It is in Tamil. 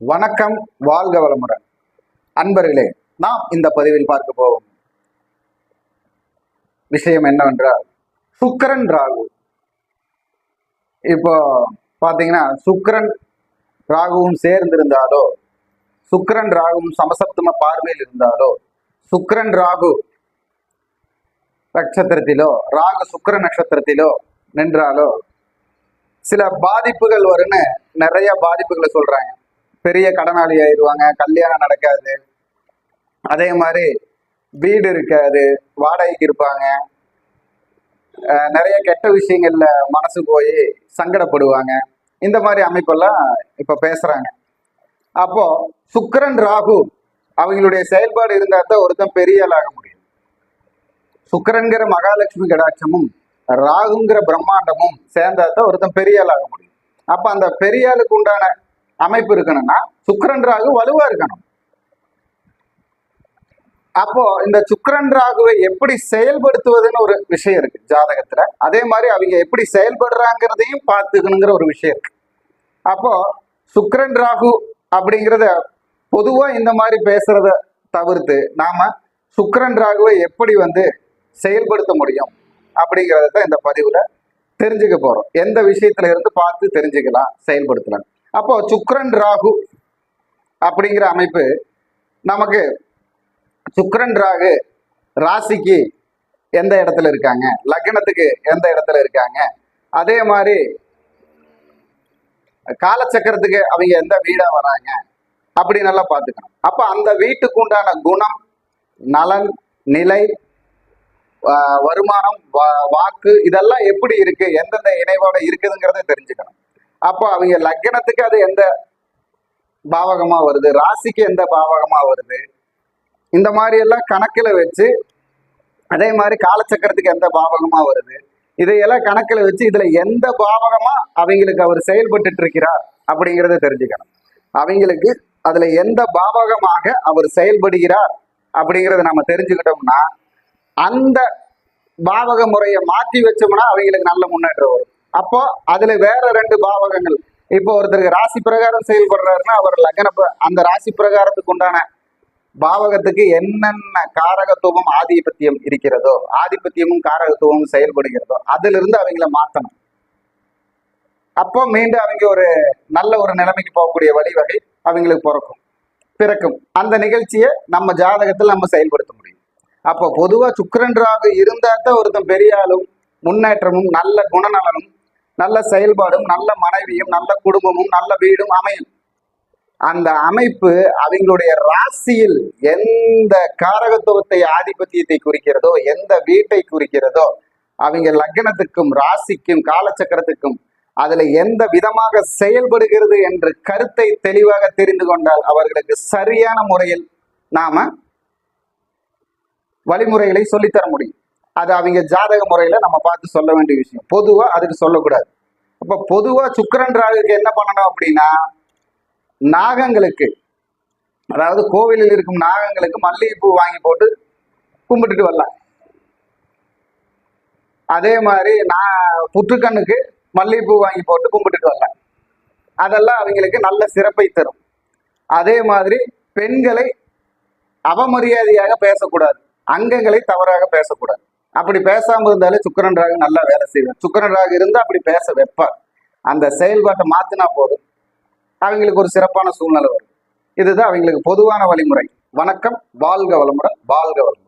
வணக்கம் வாழ்க வளமுடன். அன்பர்களே நாம் இந்த பதிவில் பார்க்க போவோம் விஷயம் என்னவென்றால் சுக்கரன் ராகு. இப்போ பாத்தீங்கன்னா சுக்கரன் ராகுவும் சேர்ந்திருந்தாலோ சுக்கரன் ராகுவும் சமசப்தம பார்வையில் இருந்தாலோ சுக்கிரன் ராகு நட்சத்திரத்திலோ ராகு சுக்கிர நட்சத்திரத்திலோ நின்றாலோ சில பாதிப்புகள் வரும்னு நிறைய பாதிப்புகளை சொல்றாங்க. பெரிய கடனாளி ஆயிடுவாங்க கல்யாணம் நடக்காது. அதே மாதிரி வீடு இருக்காது வாடகைக்கு இருப்பாங்க. நிறைய கெட்ட விஷயங்கள்ல மனசு போய் சங்கடப்படுவாங்க. இந்த மாதிரி அமைப்பெல்லாம் இப்ப பேசுறாங்க. அப்போ சுக்கரன் ராகு அவங்களுடைய செயல்பாடு இருந்தா தான் ஒருத்தன் பெரிய ஆளாக முடியும். சுக்கரன்கிற மகாலட்சுமி கடாட்சமும் ராகுங்கிற பிரம்மாண்டமும் சேர்ந்தா தான் ஒருத்தன் பெரிய ஆளாக முடியும். அப்ப அந்த பெரிய ஆளுக்கு உண்டான அமைப்பு இருக்கணும்னா சுக்கரன் ராகு வலுவா இருக்கணும். அப்போ இந்த சுக்கரன் ராகுவை எப்படி செயல்படுத்துவதுன்னு ஒரு விஷயம் இருக்கு ஜாதகத்துல. அதே மாதிரி அவங்க எப்படி செயல்படுறாங்கிறதையும் பார்த்துக்கணுங்கிற ஒரு விஷயம் இருக்கு. அப்போ சுக்கரன் ராகு அப்படிங்கிறத பொதுவா இந்த மாதிரி பேசுறத தவிர்த்து நாம சுக்கரன் ராகுவை எப்படி வந்து செயல்படுத்த முடியும் அப்படிங்கிறத இந்த பதிவுல தெரிஞ்சுக்க போறோம். எந்த விஷயத்துல இருந்து பார்த்து தெரிஞ்சுக்கலாம் செயல்படுத்தலாம். அப்போ சுக்ரன் ராகு அப்படிங்கிற அமைப்பு நமக்கு சுக்ரன் ராகு ராசிக்கு எந்த இடத்துல இருக்காங்க? லக்னத்துக்கு எந்த இடத்துல இருக்காங்க? அதே மாதிரி காலச்சக்கரத்துக்கு அவங்க எந்த வீடா வராங்க? அப்படின்னு எல்லாம் பார்த்துக்கணும். அப்ப அந்த வீட்டுக்கு உண்டான குணம் நலன் நிலை வருமானம் வாக்கு இதெல்லாம் எப்படி இருக்கு? எந்தெந்த இணைவோட இருக்குதுங்கிறத தெரிஞ்சுக்கணும். அப்போ அவங்க லக்னத்துக்கு அது எந்த பாவகமா வருது? ராசிக்கு எந்த பாவகமா வருது? இந்த மாதிரி எல்லாம் கணக்கில் வச்சு அதே மாதிரி காலச்சக்கரத்துக்கு எந்த பாவகமா வருது? இதையெல்லாம் கணக்கில் வச்சு இதுல எந்த பாவகமா அவங்களுக்கு அவர் செயல்பட்டுட்டு இருக்கிறார் அப்படிங்கிறத தெரிஞ்சுக்கணும். அவங்களுக்கு அதுல எந்த பாவகமாக அவர் செயல்படுகிறார் அப்படிங்கிறத நம்ம தெரிஞ்சுக்கிட்டோம்னா அந்த பாவக முறையை மாற்றி வச்சோம்னா அவங்களுக்கு நல்ல முன்னேற்றம் வரும். அப்போ அதுல வேற ரெண்டு பாவகங்கள். இப்போ ஒருத்தருக்கு ராசி பிரகாரம் செயல்படுறாருன்னா அவர் லக்ன அந்த ராசி பிரகாரத்துக்கு உண்டான பாவகத்துக்கு என்னென்ன காரகத்துவம் ஆதிபத்தியம் இருக்கிறதோ ஆதிபத்தியமும் காரகத்துவமும் செயல்படுகிறதோ அதிலிருந்து அவங்கள மாற்றணும் அப்போ மீண்டும் அவங்க ஒரு நல்ல ஒரு நிலைமைக்கு போகக்கூடிய வழிவகை அவங்களுக்கு பிறக்கும். பிறக்கும். அந்த நிகழ்ச்சியை நம்ம ஜாதகத்தில் நம்ம செயல்படுத்த முடியும். அப்போ பொதுவா சுக்கிரன் ராகு இருந்தா தான் ஒருத்தன் பெரிய ஆளும் முன்னேற்றமும் நல்ல குணநலனும் நல்ல செயல்பாடும் நல்ல மனைவியும் நல்ல குடும்பமும் நல்ல வீடும் அமையும். அந்த அமைப்பு அவங்களுடைய ராசியில் எந்த காரகத்துவத்தை ஆதிபத்தியத்தை குறிக்கிறதோ எந்த வீட்டை குறிக்கிறதோ அவங்க லக்னத்துக்கும் ராசிக்கும் காலச்சக்கரத்துக்கும் அதுல எந்த விதமாக செயல்படுகிறது என்ற கருத்தை தெளிவாக தெரிந்து கொண்டால் அவர்களுக்கு சரியான முறையில் நாம வழிமுறைகளை சொல்லித்தர முடியும். அது அவங்க ஜாதக முறையில நம்ம பார்த்து சொல்ல வேண்டிய விஷயம். பொதுவா அதுக்கு சொல்லக்கூடாது. அப்போ பொதுவா சுக்கரன் ராகுக்கு என்ன பண்ணணும் அப்படின்னா நாகங்களுக்கு அதாவது கோவிலில் இருக்கும் நாகங்களுக்கு மல்லிகைப்பூ வாங்கி போட்டு கும்பிட்டுட்டு வரலாம். அதே மாதிரி நான் புற்றுக்கண்ணுக்கு மல்லிகைப்பூ வாங்கி போட்டு கும்பிட்டுட்டு வரலாம். அதெல்லாம் அவங்களுக்கு நல்ல சிறப்பை தரும். அதே மாதிரி பெண்களை அவமரியாதையாக பேசக்கூடாது. அங்கங்களை தவறாக பேசக்கூடாது. அப்படி பேசாம இருந்தாலே சுக்கரன் ராகு நல்லா வேலை செய்வார். சுக்கரன் ராகு இருந்தா அப்படி பேச வைப்பார். அந்த செயல்பாட்டை மாத்தினா போதும். அவங்களுக்கு ஒரு சிறப்பான சூழ்நிலை வரும். இதுதான் அவங்களுக்கு பொதுவான வழிமுறை. வணக்கம் வாழ்க வளமுடன் வாழ்க வளம்